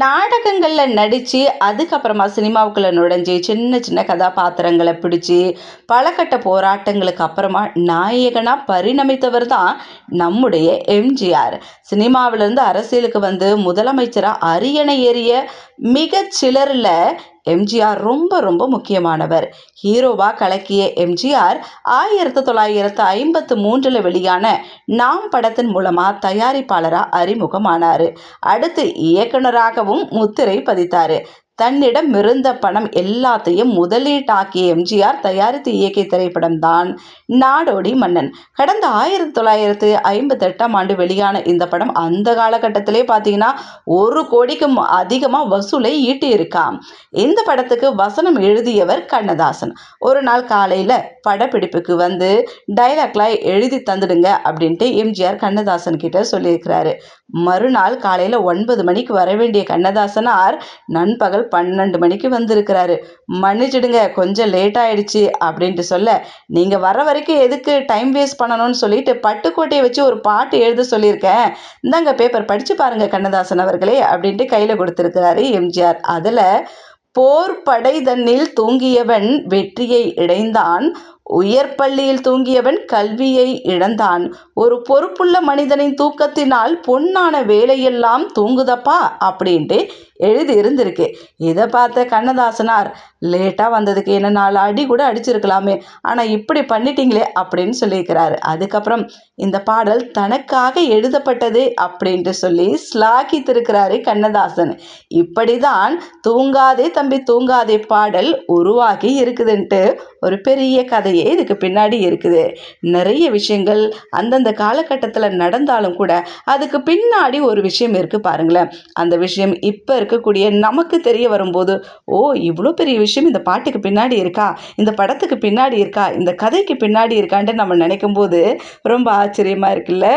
நாடகங்களில் நடித்து அதுக்கப்புறமா சினிமாவுக்குள்ளே நுழைஞ்சி சின்ன சின்ன கதாபாத்திரங்களை பிடிச்சி பலகட்ட போராட்டங்களுக்கு அப்புறமா நாயகனாக பரிணமித்தவர் தான் நம்முடைய எம்ஜிஆர். சினிமாவிலேருந்து அரசியலுக்கு வந்து முதலமைச்சராக அரியணை ஏறிய மிகச்சிலரில் எம்ஜிஆர் ரொம்ப ரொம்ப முக்கியமானவர். ஹீரோவா கலக்கிய எம்ஜிஆர் ஆயிரத்தி தொள்ளாயிரத்து ஐம்பத்து மூன்றில் வெளியான நாம் படத்தின் மூலமாக தயாரிப்பாளராக அறிமுகமானார். அடுத்து இயக்குனராகவும் முத்திரை பதித்தார். தன்னிடம் இருந்த பணம் எல்லாத்தையும் முதலீட்டாக்கிய எம்ஜிஆர் தயாரித்து இயக்கிய திரைப்படம் தான் நாடோடி மன்னன். கடந்த ஆயிரத்தி தொள்ளாயிரத்து ஐம்பத்தெட்டாம் ஆண்டு வெளியான இந்த படம் அந்த காலகட்டத்திலே பார்த்தீங்கன்னா ஒரு கோடிக்கும் அதிகமாக வசூலை ஈட்டி இருக்காம் இந்த படத்துக்கு வசனம் எழுதியவர் கண்ணதாசன். ஒரு நாள் காலையில் படப்பிடிப்புக்கு வந்து டைலாக்லாம் எழுதி தந்துடுங்க அப்படின்ட்டு எம்ஜிஆர் கண்ணதாசன் கிட்ட சொல்லியிருக்கிறாரு. மறுநாள் காலையில் ஒன்பது மணிக்கு வர வேண்டிய கண்ணதாசனார் நண்பகல் பன்னெண்டு மணிக்கு வந்திருக்கிறாரு. மன்னிச்சிடுங்க கொஞ்சம் லேட் ஆயிடுச்சு அப்படின்ட்டு சொல்ல நீங்கள் வர வரைக்கும் எதுக்கு டைம் வேஸ்ட் பண்ணணும்னு சொல்லிட்டு பட்டுக்கோட்டையை வச்சு ஒரு பாட்டு எழுத சொல்லியிருக்கேன். இந்தாங்க பேப்பர் படித்து பாருங்கள் கண்ணதாசன் அவர்களே அப்படின்ட்டு கையில் கொடுத்துருக்கிறாரு எம்ஜிஆர். அதில் போர் படை தன்னில் தூங்கியவன் வெற்றியை இடைந்தான் உயர் பள்ளியில் தூங்கியவன் கல்வியை இழந்தான். ஒரு பொறுப்புள்ள மனிதனின் தூக்கத்தினால் பொன்னான வேலையெல்லாம் தூங்குதப்பா அப்படின்ட்டு எழுதி இருந்திருக்கு இதை பார்த்த கண்ணதாசனார் லேட்டாக வந்ததுக்கு என்ன நாலு அடி கூட அடிச்சிருக்கலாமே. ஆனால் இப்படி பண்ணிட்டீங்களே அப்படின்னு சொல்லியிருக்கிறாரு. அதுக்கப்புறம் இந்த பாடல் தனக்காக எழுதப்பட்டது அப்படின்ட்டு சொல்லி ஸ்லாகித்திருக்கிறாரு கண்ணதாசன். இப்படி தான் தூங்காதே தம்பி தூங்காதே பாடல் உருவாகி இருக்குதுன்ட்டு ஒரு பெரிய கதையே இதுக்கு பின்னாடி இருக்குது. நிறைய விஷயங்கள் அந்தந்த காலகட்டத்தில் நடந்தாலும் கூட அதுக்கு பின்னாடி ஒரு விஷயம் இருக்குது பாருங்களேன். அந்த விஷயம் இப்போ இருக்கக்கூடிய நமக்கு தெரிய வரும்போது ஓ இவ்வளோ பெரிய விஷயம் இந்த பாட்டுக்கு பின்னாடி இருக்கா? இந்த படத்துக்கு பின்னாடி இருக்கா? இந்த கதைக்கு பின்னாடி இருக்கான்ட்டு நம்ம நினைக்கும் போது ரொம்ப ஆச்சரியமாக இருக்குல்ல?